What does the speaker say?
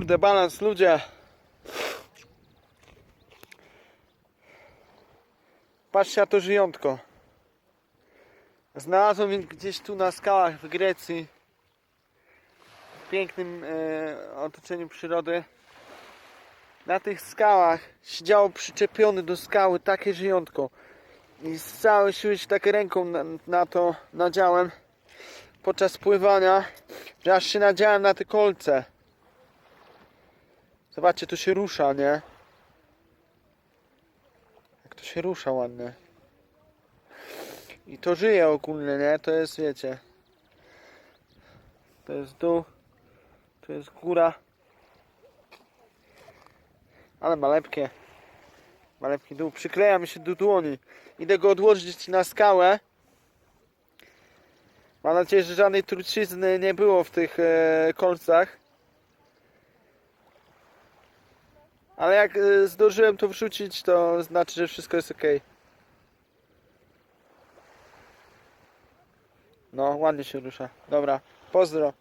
Kurde, balans, ludzie. Patrzcie na to żyjątko. Znalazłem gdzieś tu na skałach w Grecji. W pięknym e, otoczeniu przyrody. Na tych skałach siedziało przyczepione do skały takie żyjątko. I z całej siły się tak ręką na, na to nadziałem podczas pływania, że aż się nadziałem na te kolce. Zobaczcie, to się rusza, nie? Jak to się rusza ładnie. I to żyje ogólnie, nie? To jest, wiecie. To jest dół. To jest góra. Ale malepkie. Malepki dół. Przykleja mi się do dłoni. Idę go odłożyć na skałę. Mam nadzieję, że żadnej trucizny nie było w tych e, kolcach. Ale jak e, zdążyłem to wrzucić, to znaczy, że wszystko jest ok. No, ładnie się rusza. Dobra, pozdro.